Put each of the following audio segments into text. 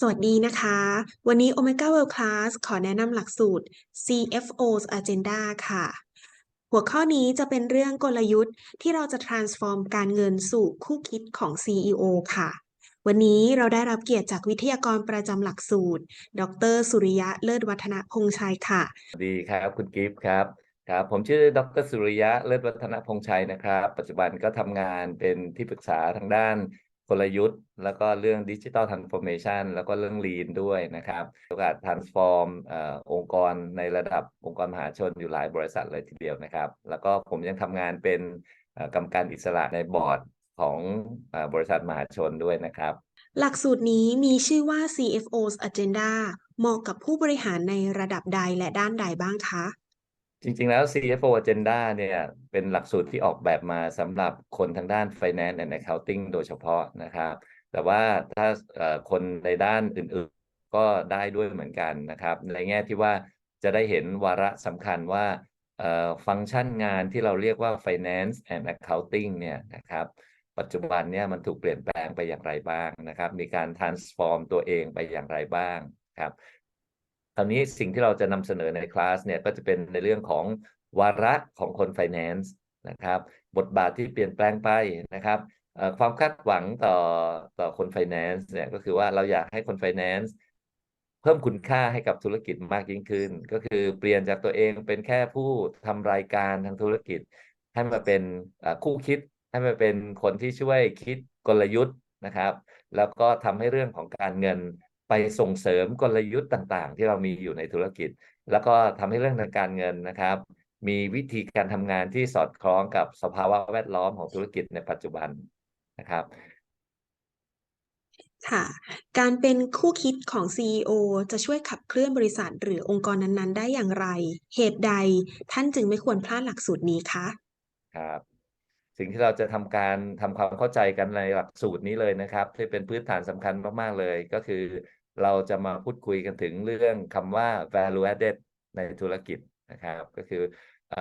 สวัสดีนะคะ วันนี้ Omega World Class ขอแนะนำหลักสูตร CFO's Agenda ค่ะ หัวข้อนี้จะเป็นเรื่องกลยุทธ์ที่เราจะ transform การเงินสู่คู่คิดของ CEO ค่ะ วันนี้เราได้รับเกียรติจากวิทยากรประจำหลักสูตร ดร สุริยะเลิศวัฒนพงษ์ชัยค่ะ สวัสดีครับคุณกิฟต์ครับครับผมชื่อดรสุริยะเลิศวัฒนพงษ์ชัยนะครับ ปัจจุบันก็ทำงานเป็นที่ปรึกษาทางด้าน กลยุทธ์ แล้วก็เรื่องดิจิ t a ลทรานส์ฟอร์เมชันแล้วก็เรื่อง Lean ด้วยนะครับโอกาส transform เอ่องค์กรในระดับองค์กรมหาชนอยู่หลายบริษัทเลยทีเดียวนะครับ แล้วก็ผมยังทำงานเป็นกรรมการอิสระในบอร์ดของอบริษัทมหาชนด้วยนะครับ หลักสูตรนี้มีชื่อว่า CFO's Agenda เหมาะกับผู้บริหารในระดับใดและด้านใดบ้างคะ จริงๆแล้ว CFO Agenda เนี่ยเป็นหลักสูตรที่ออกแบบมาสำหรับคนทางด้าน Finance and Accounting โดยเฉพาะนะครับ แต่ว่าถ้าคนในด้านอื่นๆ ก็ได้ด้วยเหมือนกันนะครับ ในแง่ที่ว่าจะได้เห็นวาระสำคัญว่าฟังก์ชันงานที่เราเรียกว่า Finance and Accounting เนี่ยนะครับ ปัจจุบันเนี่ยมันถูกเปลี่ยนแปลงไปอย่างไรบ้างนะครับ มีการ transform ตัวเองไปอย่างไรบ้างครับ คราวนี้สิ่งที่เราจะนำเสนอในคลาสเนี่ยก็จะเป็นในเรื่องของวาระของคน Finance นะครับ บทบาทที่เปลี่ยนแปลงไปนะครับความคาดหวังต่อต่อคน Finance เนี่ยก็คือว่าเราอยากให้คน Finance เพิ่มคุณค่าให้กับธุรกิจมากยิ่งขึ้น ก็คือเปลี่ยนจากตัวเองเป็นแค่ผู้ทำรายการทางธุรกิจ ให้มาเป็นคู่คิด ให้มาเป็นคนที่ช่วยคิดกลยุทธ์นะครับ แล้วก็ทำให้เรื่องของการเงิน ไปส่งเสริมกลยุทธ์ต่างๆ ที่เรามีอยู่ในธุรกิจ แล้วก็ทำให้เรื่องทางการเงินนะครับ มีวิธีการทำงานที่สอดคล้องกับสภาวะแวดล้อมของธุรกิจในปัจจุบันนะครับค่ะ การเป็นคู่คิดของ CEO จะช่วยขับเคลื่อนบริษัทหรือองค์กรนั้นๆ ได้อย่างไร เหตุใดท่านจึงไม่ควรพลาดหลักสูตรนี้คะ ครับ สิ่งที่เราจะทำการทำความเข้าใจกันในหลักสูตรนี้เลยนะครับ ที่เป็นพื้นฐานสำคัญมาก ๆ เลยก็คือ เราจะมาพูดคุยกันถึงเรื่องคำว่า value added ในธุรกิจนะครับ ก็คือเอ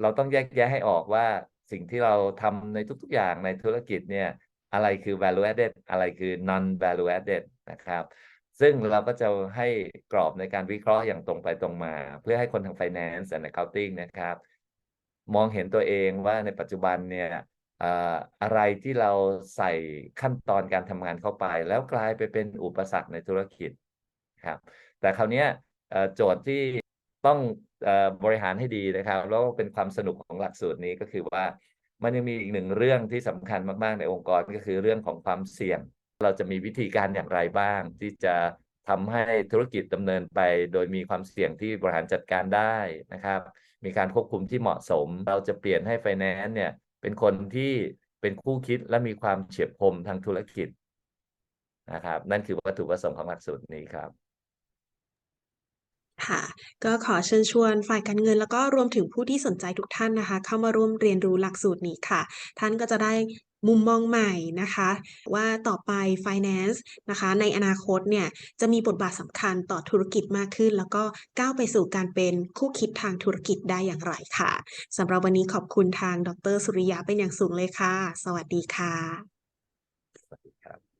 เราต้องแยกแยะให้ออกว่าสิ่งที่เราทำในทุกๆอย่างในธุรกิจเนี่ยอะไรคือ value added อะไรคือ non value added นะครับ ซึ่งเราก็จะให้กรอบในการวิเคราะห์อย่างตรงไปตรงมา เพื่อให้คนทาง finance and accounting นะครับ มองเห็นตัวเองว่าในปัจจุบันเนี่ย อะไรที่เราใส่ขั้นตอนการทำงานเข้าไป แล้วกลายไปเป็นอุปสรรคในธุรกิจครับแต่คราวนี้โจทย์ที่ต้องอบริหารให้ดีนะครับแล้วก็เป็นความสนุกของหลักสูตรนี้ก็คือว่ามันยังมีอีกหนึ่งเรื่องที่สำคัญมากๆในองค์กรก็คือเรื่องของความเสี่ยง เราจะมีวิธีการอย่างไรบ้าง ที่จะทำให้ธุรกิจดำเนินไป โดยมีความเสี่ยงที่บริหารจัดการได้นะครับ มีการควบคุมที่เหมาะสม เราจะเปลี่ยนให้ Finance เนี่ย เป็นคนที่เป็นคู่คิดและมีความเฉียบคมทางธุรกิจนะครับ นั่นคือวัตถุประสงค์ของหลักสูตรนี้ครับค่ะก็ขอเชิญชวนฝ่ายการเงิน แล้วก็รวมถึงผู้ที่สนใจทุกท่านนะคะ เข้ามาร่วมเรียนรู้หลักสูตรนี้ค่ะ ท่านก็จะได้ มุมมองใหม่นะคะ ว่าต่อไป Finance นะคะในอนาคตเนี่ยจะมีบทบาทสำคัญต่อธุรกิจมากขึ้น แล้วก็ก้าวไปสู่การเป็นคู่คิดทางธุรกิจได้อย่างไรค่ะสำหรับวันนี้ขอบคุณทางดร สุริยะเป็นอย่างสูงเลยค่ะ สวัสดีค่ะสวัสดีครับ